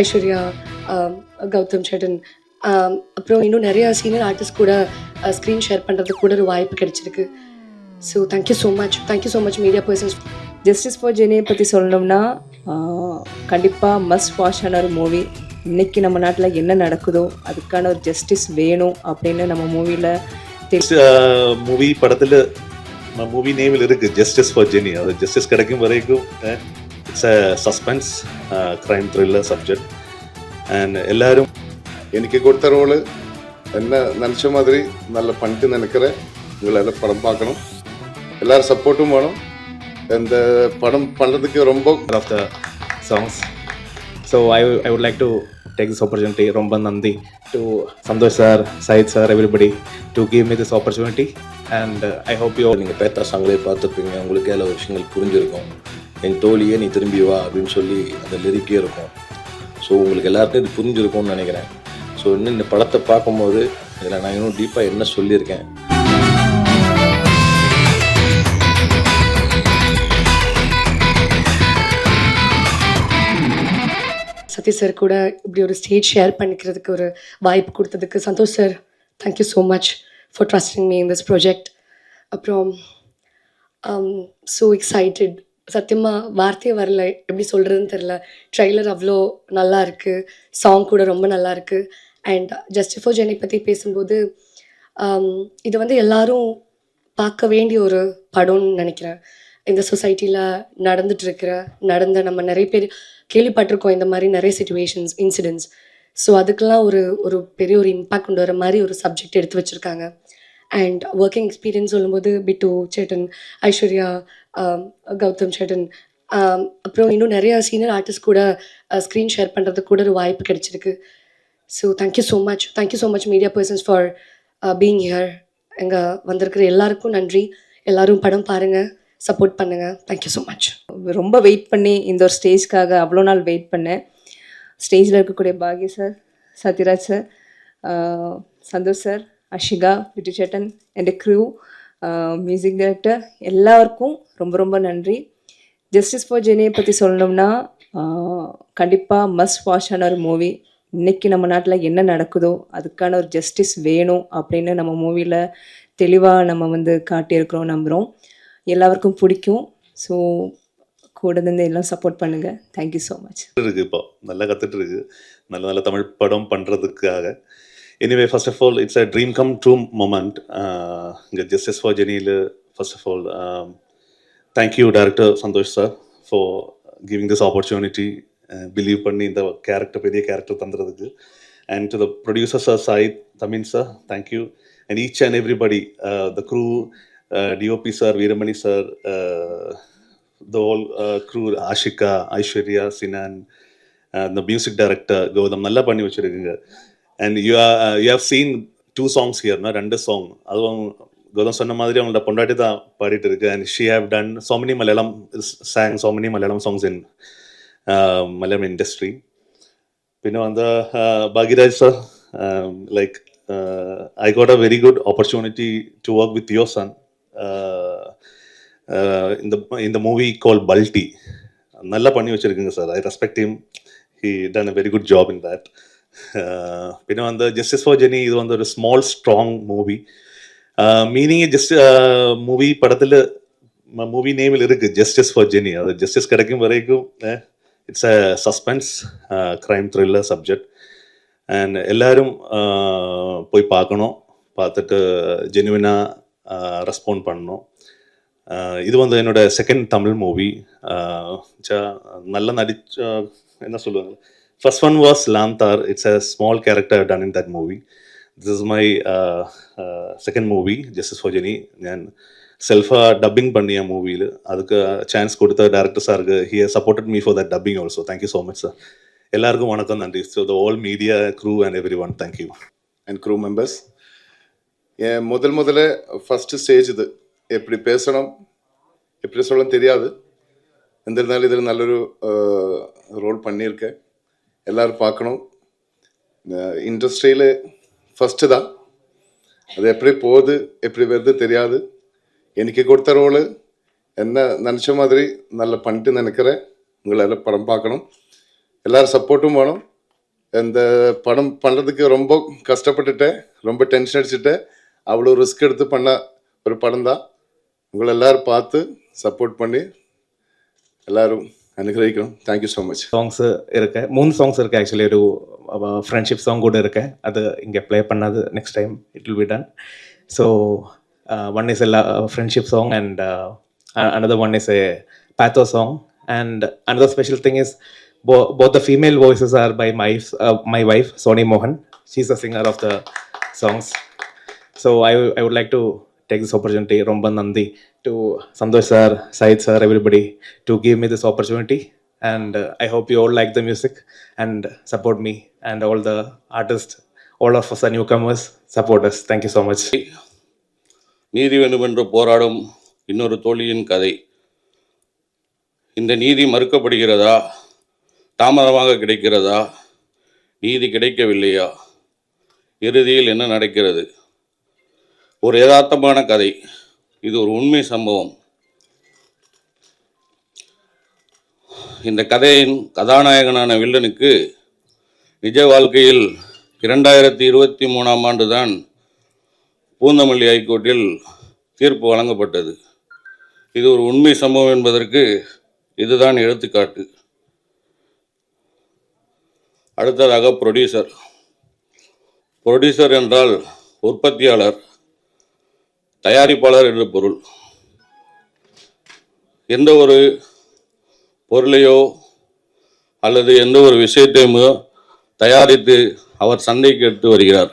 Aishwarya Gautham Satan ஆம், அப்புறம் இன்னும் நிறைய சீனியர் ஆர்டிஸ்ட் கூட ஸ்க்ரீன் ஷேர் பண்ணுறதுக்கு கூட ஒரு வாய்ப்பு கிடைச்சிருக்கு. So thank you so much thank you so much media persons justice for ஜெனியை பற்றி சொல்லணும்னா கண்டிப்பாக மஸ்ட் வாஷான ஒரு மூவி இன்னைக்கு நம்ம நாட்டில் என்ன நடக்குதோ அதுக்கான ஒரு ஜஸ்டிஸ் வேணும் அப்படின்னு நம்ம மூவியில் மூவி படத்துல மூவி நேமில் இருக்கு ஜஸ்டிஸ் ஃபார் ஜெனி அது ஜஸ்டிஸ் கிடைக்கும் வரைக்கும் It's a suspense crime thriller subject and எல்லாரும் എനിക്ക് കൊടുത്ത റോള് എന്നെ നനച്ച മാതിരി നല്ല പണിട്ട് നിനക്കറ നിങ്ങളെല്ലാം പടം பார்க்கணும் எல்லாரும் சப்போர்ட்டும் வேணும் இந்த படம் பண்ணுறதுக்கு ரொம்ப of the songs. So I, I would like to take this opportunity, Romba Nandi, to Santosh sir, Said sir, everybody, to give me this opportunity. And uh, I hope you all நீங்கள் பேத்தா சாங்களே பார்த்துருப்பீங்க உங்களுக்கு எல்லா விஷயங்கள் புரிஞ்சிருக்கும் என் தோழியே நீ திரும்பி வா அப்படின்னு சொல்லி அந்த லிரிக்கே இருக்கும். ஸோ உங்களுக்கு எல்லாருக்கும் இது புரிஞ்சிருக்கும்னு நினைக்கிறேன். ஸோ இன்னும் இந்த படத்தை பார்க்கும்போது இதில் நான் இன்னும் டீப்பாக என்ன சொல்லியிருக்கேன்? சதீஷ் சார் கூட இப்படி ஒரு ஸ்டேஜ் ஷேர் பண்ணிக்கிறதுக்கு ஒரு வாய்ப்பு கொடுத்ததுக்கு Santhosh sir thank you so much for trusting me in this project அப்புறம் um, ஸோ எக்ஸைட்டட் சத்தியமாக வார்த்தையே வரல. எப்படி சொல்கிறதுன்னு தெரில ட்ரெய்லர் அவ்வளோ நல்லா இருக்குது சாங் கூட ரொம்ப நல்லா இருக்குது அண்ட் ஜஸ்டிஃபோ ஜெனை பற்றி பேசும்போது um, இது வந்து எல்லாரும் பார்க்க வேண்டிய ஒரு படம்னு நினைக்கிறேன். இந்த சொசைட்டியில் நடந்துட்டுருக்கிற நடந்த நம்ம நிறைய பேர் கேள்விப்பட்டிருக்கோம் இந்த மாதிரி நிறைய சுச்சுவேஷன்ஸ் இன்சிடென்ட்ஸ் ஸோ அதுக்கெல்லாம் ஒரு ஒரு பெரிய ஒரு இம்பேக்ட் கொண்டு வர மாதிரி ஒரு சப்ஜெக்ட் எடுத்து வச்சுருக்காங்க. அண்ட் ஒர்க்கிங் எக்ஸ்பீரியன்ஸ் சொல்லும்போது பிட்டு சேட்டன் ஐஸ்வர்யா கௌதம் சேட்டன். அப்புறம் இன்னும் நிறைய சீனியர் ஆர்டிஸ்ட் கூட ஸ்க்ரீன் ஷேர் பண்ணுறதுக்கு கூட ஒரு வாய்ப்பு கிடைச்சிருக்கு. So thank you so much thank you so much media persons for being here எங்கள் வந்திருக்கிற எல்லாருக்கும் நன்றி. எல்லாரும் படம் பாருங்கள் சப்போர்ட் பண்ணுங்கள் தேங்க்யூ ஸோ மச் ரொம்ப வெயிட் பண்ணி இந்த ஒரு ஸ்டேஜ்க்காக அவ்வளோ நாள் வெயிட் பண்ணேன். ஸ்டேஜில் இருக்கக்கூடிய பாகிய sir Sathyaraj sir Santhosh sir Ashika விட்டு சேட்டன் என் க்ரூ மியூசிக் டைரக்டர் எல்லாருக்கும் ரொம்ப ரொம்ப நன்றி. ஜஸ்டிஸ் ஃபார் ஜெனியை பற்றி சொல்லணும்னா கண்டிப்பாக மஸ்ட் வாஷான ஒரு மூவி இன்றைக்கி நம்ம நாட்டில் என்ன நடக்குதோ அதுக்கான ஒரு ஜஸ்டிஸ் வேணும் அப்படின்னு நம்ம மூவியில் தெளிவாக நம்ம வந்து காட்டியிருக்கிறோம் நம்புகிறோம் எல்லாருக்கும் பிடிக்கும். ஸோ கூட இருந்து எல்லாம் சப்போர்ட் பண்ணுங்கள் தேங்க்யூ ஸோ மச் இருக்கு இப்போ. நல்லா கற்றுட்டு இருக்கு. நல்ல நல்ல தமிழ் படம் பண்ணுறதுக்காக anyway first of all it's a dream come true moment இங்கே justice for ஜெனியில் first of all thank you director Santhosh sir for giving this opportunity believe பண்ணி இந்த கேரக்டர் பெரிய character தந்துறதுக்கு and to the producer sir Sayid Thameen sir thank you and each and everybody the crew DOP sir Veeramani sir the whole uh, crew Ashika Aishwarya Sinan இந்த music director Gautham நல்லா பண்ணி வச்சிருக்குங்க And you you have seen two songs ஹியர்னா ரெண்டு song அதுவும் கௌதம் சொன்ன மாதிரி அவங்களோட பொண்டாட்டி தான் பாடிட்டு இருக்கு and she have done so many Malayalam song so many Malayalam songs in Malayalam industry പിന്നെ വന്ന Bhagyaraj sir like I got a very good opportunity to work with your son in the in the movie called Balti. நல்லா பண்ணி வச்சிருக்குங்க sir I respect him he done a very good job in that പിന്നെ வந்து justice for Jenny இது வந்து ஒரு small strong movie meaning just movie படத்தில் movie நேமில் இருக்கு ஜஸ்டிஸ் ஃபார் ஜெனி அது ஜஸ்டிஸ் கிடைக்கும் வரைக்கும் it's a suspense crime thriller subject and எல்லாரும் uh, போய் பார்க்கணும் பார்த்துட்டு ஜெனுவினாக ரெஸ்பாண்ட் பண்ணணும் ஆஹ் இது வந்து என்னோட செகண்ட் தமிழ் மூவி நல்லா நடிச்ச என்ன சொல்லுவாங்க first one was Laandhar it's a small character done in that movie this is my second movie justice for Jeni ഞാൻ സെൽഫാ ഡബിങ് പണിയ മൂവിയിൽ അതൊക്കെ ചാൻസ് കൊടുത്ത director SAARC he supported me for that dubbing also thank you so much sir എല്ലാവർക്കും വണക്കം നന്ദി so the all media crew and everyone thank you and crew members என் முதல் முதல்ல ஃபஸ்ட்டு ஸ்டேஜ் இது எப்படி பேசணும் எப்படி சொல்லணும் தெரியாது എന്നിരുന്നാലും ഇതിൽ നല്ലൊരു റോൾ பண்ணியிருக்கேன் எல்லாரும் பார்க்கணும். இண்டஸ்ட்ரியில் ஃபஸ்ட்டு தான். அது எப்படி போகுது எப்படி வருது தெரியாது. எனக்கு கொடுத்த ரோலு என்ன நினச்ச மாதிரி நல்லா பண்ணிட்டு நினைக்கிறேன். உங்களை எல்லாம் படம் பார்க்கணும். எல்லாரும் சப்போர்ட்டும் வேணும். இந்த படம் பண்ணுறதுக்கு ரொம்ப கஷ்டப்பட்டுட்டேன். ரொம்ப டென்ஷன் அடிச்சுட்டேன். அவ்வளோ ரிஸ்க் எடுத்து பண்ண ஒரு படம் தான். உங்களை எல்லோரும் பார்த்து சப்போர்ட் பண்ணி எல்லோரும் அனுகிரகிக்கணும் தேங்க்யூ ஸோ மச் சாங்ஸ் இருக்கு மூணு சாங்ஸ் இருக்கு ஆக்சுவலி ஒரு ஃப்ரெண்ட்ஷிப் சாங் கூட இருக்கு அது இங்கே ப்ளே பண்ணாது next time it will be done so one is எல்லா friendship song and another one is a pathos song and another special thing is bo- both the female voices are by my uh, my wife Soni Mohan she's the singer of the songs so I, I would like to take this opportunity Romba Nandi to Santosh sir, Said sir, everybody to give me this opportunity and uh, I hope you all like the music and support me and all the artists all of us are newcomers support us thank you so much நீதி வேண்டுமென்று போராடும் இன்னொரு தோழியின் கதை இந்த நீதி மறுக்கப்படுகிறதா தாமதமாக கிடைக்கிறதா நீதி கிடைக்கவில்லையா இறுதியில் என்ன நடக்கிறது ஒரு யதார்த்தமான கதை. இது ஒரு உண்மை சம்பவம். இந்த கதையின் கதாநாயகனான வில்லனுக்கு நிஜ வாழ்க்கையில் இரண்டாயிரத்தி இருபத்தி மூணாம் ஆண்டு தான் பூந்தமல்லி ஹைகோர்ட்டில் தீர்ப்பு வழங்கப்பட்டது. இது ஒரு உண்மை சம்பவம் என்பதற்கு இதுதான் எடுத்துக்காட்டு. அடுத்ததாக ப்ரொடியூசர் ப்ரொடியூசர் என்றால் உற்பத்தியாளர். தயாரிப்பாளர் என்று பொருள். எந்த ஒரு பொருளையோ அல்லது எந்த ஒரு விஷயத்தையுமோ தயாரித்து அவர் சந்தைக்கு எடுத்து வருகிறார்.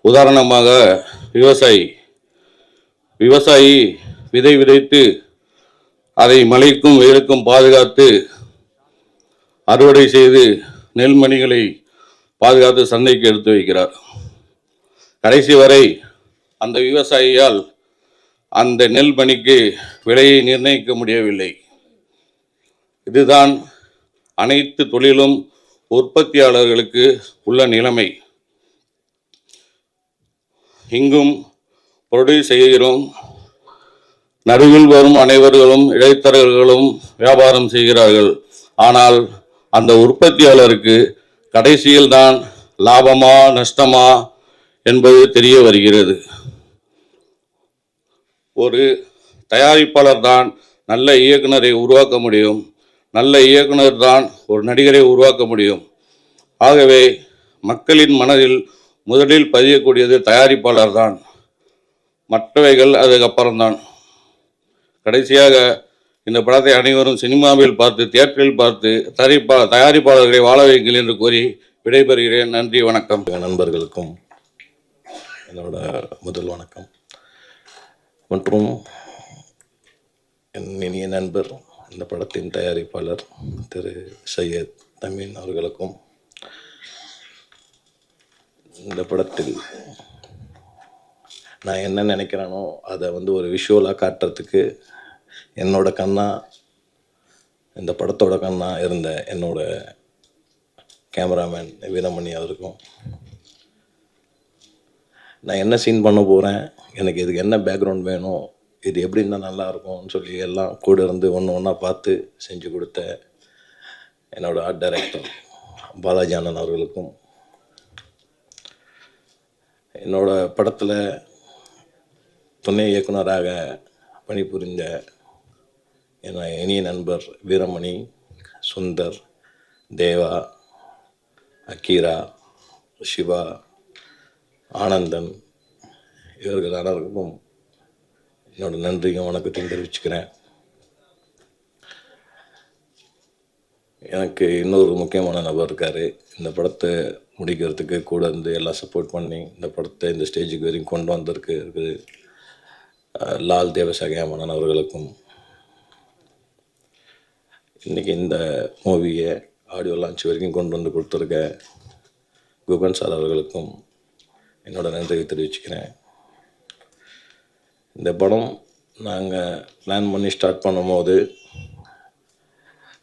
உதாரணமாக விவசாயி. விவசாயி விதை விதைத்து அதை மழைக்கும் வெயிலுக்கும் பாதுகாத்து அறுவடை செய்து நெல்மணிகளை பாதுகாத்து சந்தைக்கு எடுத்து வைக்கிறார். கடைசி வரை அந்த விவசாயியால் அந்த நெல் மணிக்கு விலையை நிர்ணயிக்க முடியவில்லை. இதுதான் அனைத்து தொழிலும் உற்பத்தியாளர்களுக்கு உள்ள நிலைமை. இங்கும் ப்ரொடியூஸ் செய்கிறோம். நடுவில் வரும் அனைவர்களும் இடைத்தரகர்களும் வியாபாரம் செய்கிறார்கள். ஆனால் அந்த உற்பத்தியாளருக்கு கடைசியில் தான் லாபமா நஷ்டமா என்பது தெரிய வருகிறது. ஒரு தயாரிப்பாளர் தான் நல்ல இயக்குனரை உருவாக்க முடியும். நல்ல இயக்குனர் தான் ஒரு நடிகரை உருவாக்க முடியும். ஆகவே மக்களின் மனதில் முதலில் பதியக்கூடியது தயாரிப்பாளர் தான். மற்றவைகள் அதுக்கப்புறம்தான் கடைசியாக இந்த படத்தை அனைவரும் சினிமாவில் பார்த்து தியேட்டரில் பார்த்து தயாரிப்பா தயாரிப்பாளர்களை வாழ வைங்கள் என்று கூறி விடைபெறுகிறேன். நன்றி வணக்கம். நண்பர்களுக்கும் என்னோட முதல் வணக்கம். மற்றும் என் இனிய நண்பர் இந்த படத்தின் தயாரிப்பாளர் திரு சையத் தமின் அவர்களுக்கும் இந்த படத்தில் நான் என்ன நினைக்கிறேனோ அதை வந்து ஒரு விஷுவலாக காட்டுறதுக்கு என்னோட கண்ணா இந்த படத்தோட கண்ணா இருந்த என்னோட கேமராமேன் வீரமணி அவருக்கும் நான் என்ன சீன் பண்ண போகிறேன் எனக்கு இதுக்கு என்ன பேக்ரவுண்ட் வேணும்? இது எப்படி இருந்தால் நல்லாயிருக்கும்னு சொல்லி எல்லாம் கூட இருந்து ஒன்று ஒன்றா பார்த்து செஞ்சு கொடுத்த என்னோடய ஆர்ட் டைரக்டர் பாலாஜி அண்ணன் அவர்களுக்கும். என்னோடய படத்தில் துணை இயக்குனராக பணிபுரிந்த என் இனிய நண்பர் வீரமணி சுந்தர் தேவா அக்கீரா சிவா ஆனந்தன் இவர்கள் அனைவருக்கும் என்னோட நன்றியும் வணக்கத்தையும் தெரிவிச்சுக்கிறேன். எனக்கு இன்னொரு முக்கியமான நபர் இருக்கார். இந்த படத்தை முடிக்கிறதுக்கு கூட இருந்து எல்லாம் சப்போர்ட் பண்ணி இந்த படத்தை இந்த ஸ்டேஜுக்கு வரைக்கும் கொண்டு வந்திருக்கு. இருக்குது. லால் தேவசகேமனன் அவர்களுக்கும். இன்றைக்கி இந்த மூவியை ஆடியோ லான்ச் வரைக்கும் கொண்டு வந்து கொடுத்துருக்க குகன் சார் அவர்களுக்கும் என்னோட நன்றியை தெரிவிச்சுக்கிறேன். இந்த படம் நாங்கள் பிளான் பண்ணி ஸ்டார்ட் பண்ணும்போது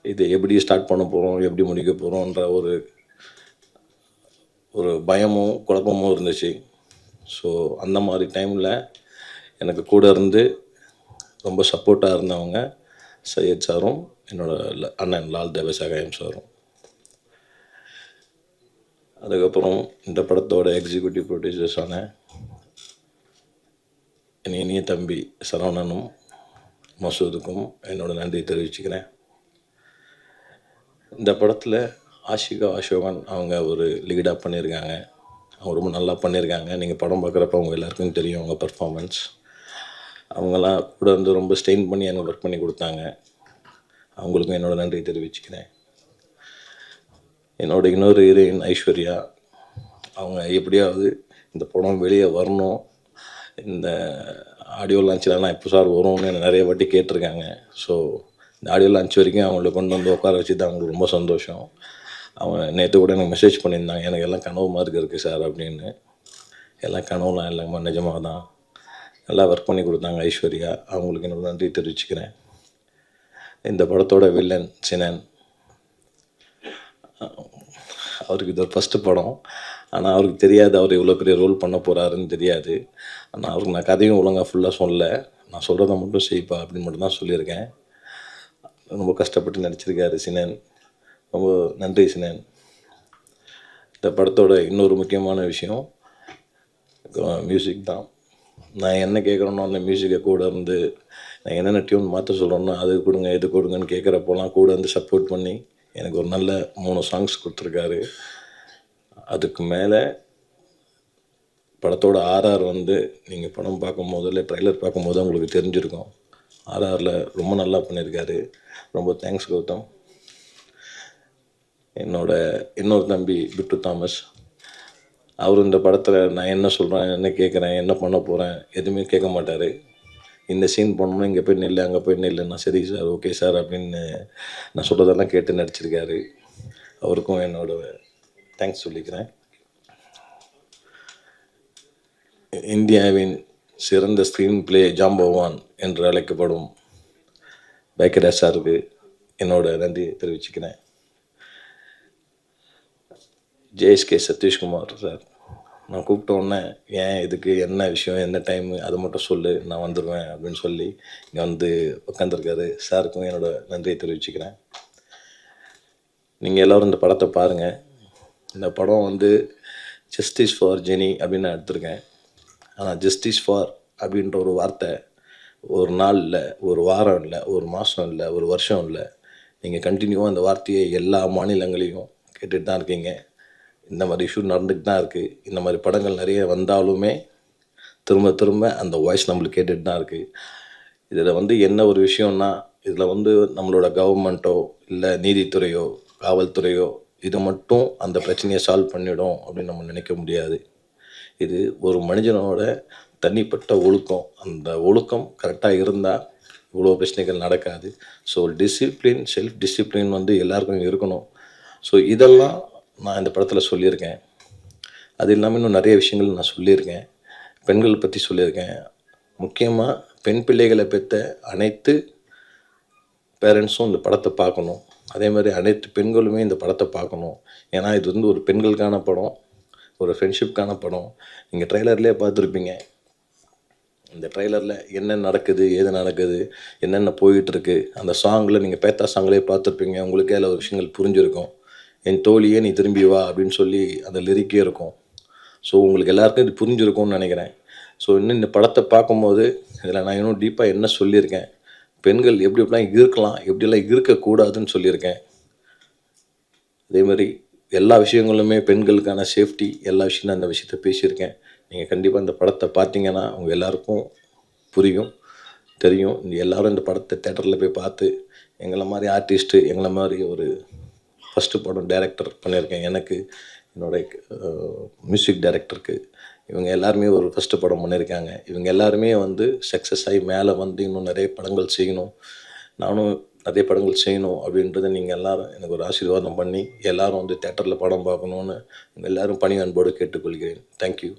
இது எப்படி ஸ்டார்ட் பண்ண போகிறோம் எப்படி முடிக்க போகிறோன்ற ஒரு ஒரு பயமும் குழப்பமும் இருந்துச்சு. ஸோ அந்த மாதிரி டைமில் எனக்கு கூட இருந்து ரொம்ப சப்போர்ட்டாக இருந்தவங்க சையத் சாரும் என்னோடய அண்ணன் லால் தேவசாகாயம் சாரும். அதுக்கப்புறம் இந்த படத்தோட எக்ஸிக்யூட்டிவ் ப்ரொடியூசர்ஸான என் இனிய தம்பி சரவணனும் மசூதுக்கும் என்னோட நன்றி தெரிவிச்சுக்கிறேன். இந்த படத்தில் ஆஷிகா அசோகன் அவங்க ஒரு லீடாக பண்ணியிருக்காங்க. அவங்க ரொம்ப நல்லா பண்ணியிருக்காங்க. நீங்கள் படம் பார்க்குறப்ப அவங்க எல்லாருக்கும் தெரியும் அவங்க பர்ஃபாமன்ஸ் அவங்கெல்லாம் கூட வந்து ரொம்ப ஸ்டெயின் பண்ணி எனக்கு ஒர்க் பண்ணி கொடுத்தாங்க. அவங்களுக்கும் என்னோட நன்றி தெரிவிச்சுக்கிறேன். என்னோட இன்னொரு ஹீரோயின் ஐஸ்வர்யா. அவங்க எப்படியாவது இந்த படம் வெளியே வரணும். இந்த ஆடியோ லான்ச்லலாம் எப்போ சார் வரும்னு என்னை நிறைய வாட்டி கேட்டிருக்காங்க. ஸோ இந்த ஆடியோ லான்ச் வரைக்கும் அவங்கள கொண்டு வந்து உட்கார வச்சு தான் அவங்களுக்கு ரொம்ப சந்தோஷம். அவங்க நேற்று கூட எனக்கு மெசேஜ் பண்ணியிருந்தாங்க. எனக்கு எல்லாம் கனவு மாதிரி இருக்குது சார் அப்படின்னு. எல்லாம் கனவுலாம் இல்லைங்கம்மா நிஜமாக தான் நல்லா ஒர்க் பண்ணி கொடுத்தாங்க ஐஸ்வர்யா. அவங்களுக்கு என்னோட நன்றி தெரிவிச்சுக்கிறேன். இந்த படத்தோட வில்லன் சினன். அவருக்கு இது ஒரு ஃபஸ்ட்டு படம். ஆனால் அவருக்கு தெரியாது அவர் இவ்வளோ பெரிய ரோல் பண்ண போகிறாருன்னு தெரியாது. ஆனால் அவருக்கு நான் கதையும் ஒழுங்காக ஃபுல்லாக சொல்லல. நான் சொல்கிறத மட்டும் செய்ப்பா அப்படின்னு மட்டும் தான் சொல்லியிருக்கேன். ரொம்ப கஷ்டப்பட்டு நடிச்சிருக்காரு சினன். ரொம்ப நன்றி சினேன். இந்த படத்தோட இன்னொரு முக்கியமான விஷயம் மியூசிக் தான். நான் என்ன கேட்குறேனோ அந்த மியூசிக்கை கூட இருந்து நான் என்னென்ன டியூன் மாற்ற சொல்கிறேனோ அது கொடுங்க இது கொடுங்கன்னு கேட்குறப்போலாம் கூட வந்து சப்போர்ட் பண்ணி எனக்கு ஒரு நல்ல மூணு சாங்ஸ் கொடுத்துருக்காரு. அதுக்கு மேலே படத்தோட ஆர்ஆர் வந்து நீங்கள் படம் பார்க்கும்போது இல்லை ட்ரைலர் பார்க்கும்போது உங்களுக்கு தெரிஞ்சிருக்கும். ஆர்ஆரில் ரொம்ப நல்லா பண்ணியிருக்காரு ரொம்ப தேங்க்ஸ் கௌதம். என்னோட இன்னொரு தம்பி பிட்டு தாமஸ். அவர் இந்த படத்தில் நான் என்ன சொல்கிறேன் என்ன கேட்குறேன் என்ன பண்ண போகிறேன் எதுவுமே கேட்க மாட்டார். இந்த சீன் பண்ணணும் இங்கே போய் நில்லு அங்கே போய் நில்லு சரி சார் ஓகே சார் அப்படின்னு நான் சொல்கிறதெல்லாம் கேட்டு நடிச்சிருக்காரு. அவருக்கும் என்னோட தேங்க்ஸ் சொல்லிக்கிறேன். இந்தியாவின் சிறந்த ஸ்க்ரீன் பிளே ஜாம்பவான் என்று அழைக்கப்படும் பேக்கரா சாருக்கு என்னோட நன்றி தெரிவிச்சுக்கிறேன். JSK Sathishkumar sir. நான் கூப்பிட்ட உடனே ஏன் இதுக்கு என்ன விஷயம்? என்ன டைம் அதை மட்டும் சொல்லு. நான் வந்துடுவேன் அப்படின்னு சொல்லி இங்கே வந்து உட்காந்துருக்காரு சாருக்கும் என்னோட நன்றியை தெரிவிச்சுக்கிறேன். நீங்கள் எல்லோரும் இந்த படத்தை பாருங்கள் இந்த படம் வந்து ஜஸ்டிஸ் ஃபார் ஜெனி அப்படின்னு நான் எடுத்திருக்கேன். ஆனால் ஜஸ்டிஸ் ஃபார் அப்படின்ற ஒரு வார்த்தை ஒரு நாள் இல்லை ஒரு வாரம் இல்லை ஒரு மாதம் இல்லை ஒரு வருஷம் இல்லை. நீங்கள் கண்டினியூவாக அந்த வார்த்தையை எல்லா மாநிலங்களையும் கேட்டுட்டு தான் இருக்கீங்க. இந்த மாதிரி இஷ்யூ நடந்துட்டு தான் இருக்குது இந்த மாதிரி படங்கள் நிறைய வந்தாலுமே திரும்ப திரும்ப அந்த வாய்ஸ் நம்மளுக்கு கேட்டுட்டு தான் இருக்குது இதில் வந்து என்ன ஒரு விஷயம்னா இதில் வந்து நம்மளோட கவர்மெண்ட்டோ இல்லை நீதித்துறையோ காவல்துறையோ இது மட்டும் அந்த பிரச்சனையை சால்வ் பண்ணிடும் அப்படின்னு நம்ம நினைக்க முடியாது. இது ஒரு மனிதனோட தனிப்பட்ட ஒழுக்கம். அந்த ஒழுக்கம் கரெக்டாக இருந்தால் இவ்வளோ பிரச்சனைகள் நடக்காது. ஸோ டிசிப்ளின் செல்ஃப் டிசிப்ளின் வந்து எல்லாருக்கும் இருக்கணும். ஸோ இதெல்லாம் நான் இந்த படத்தில் சொல்லியிருக்கேன். அது இல்லாமல் இன்னும் நிறைய விஷயங்கள் நான் சொல்லியிருக்கேன். பெண்கள் பற்றி சொல்லியிருக்கேன். முக்கியமாக பெண் பிள்ளைகளை பெற்ற அனைத்து பேரண்ட்ஸும் இந்த படத்தை பார்க்கணும். அதே மாதிரி அனைத்து பெண்களுமே இந்த படத்தை பார்க்கணும். ஏன்னா இது வந்து ஒரு பெண்களுக்கான படம் ஒரு ஃப்ரெண்ட்ஷிப்கான படம். நீங்கள் ட்ரைலர்லேயே பார்த்துருப்பீங்க. இந்த ட்ரைலரில் என்ன நடக்குது ஏது நடக்குது என்னென்ன போயிட்டுருக்கு அந்த சாங்கில் நீங்கள் பேத்தா சாங்லேயே பார்த்துருப்பீங்க. உங்களுக்கே அதில் ஒரு விஷயங்கள் புரிஞ்சிருக்கும். என் தோழியே நீ திரும்பி வா அப்படின்னு சொல்லி அந்த லிரிக்கே இருக்கும். ஸோ உங்களுக்கு எல்லாருக்கும் இது புரிஞ்சிருக்கும்னு நினைக்கிறேன். ஸோ இன்னும் இந்த படத்தை பார்க்கும்போது இதில் நான் இன்னும் டீப்பாக என்ன சொல்லியிருக்கேன்? பெண்கள் எப்படி எப்படிலாம் இருக்கலாம் எப்படிலாம் இருக்கக்கூடாதுன்னு சொல்லியிருக்கேன். அதே மாதிரி எல்லா விஷயங்களுமே பெண்களுக்கான சேஃப்டி எல்லா விஷயம் நான் அந்த விஷயத்த பேசியிருக்கேன். நீங்கள் கண்டிப்பாக இந்த படத்தை பார்த்தீங்கன்னா உங்கள் எல்லாருக்கும் புரியும் தெரியும். எல்லாரும் இந்த படத்தை தேட்டரில் போய் பார்த்து எங்களை மாதிரி ஆர்டிஸ்ட்டு எங்களை மாதிரி ஒரு ஃபஸ்ட்டு படம் டைரக்டர் பண்ணியிருக்கேன். எனக்கு என்னுடைய மியூசிக் டைரக்டருக்கு இவங்க எல்லாருமே ஒரு ஃபஸ்ட்டு படம் பண்ணியிருக்காங்க. இவங்க எல்லாருமே வந்து சக்ஸஸ் ஆகி மேலே வந்து இன்னும் நிறைய படங்கள் செய்யணும். நானும் நிறைய படங்கள் செய்யணும் அப்படின்றத நீங்கள் எல்லோரும் எனக்கு ஒரு ஆசீர்வாதம் பண்ணி எல்லோரும் வந்து தேட்டரில் படம் பார்க்கணுன்னு எல்லோரும் எல்லாரும் பணி அன்போடு கேட்டுக்கொள்கிறேன் தேங்க்யூ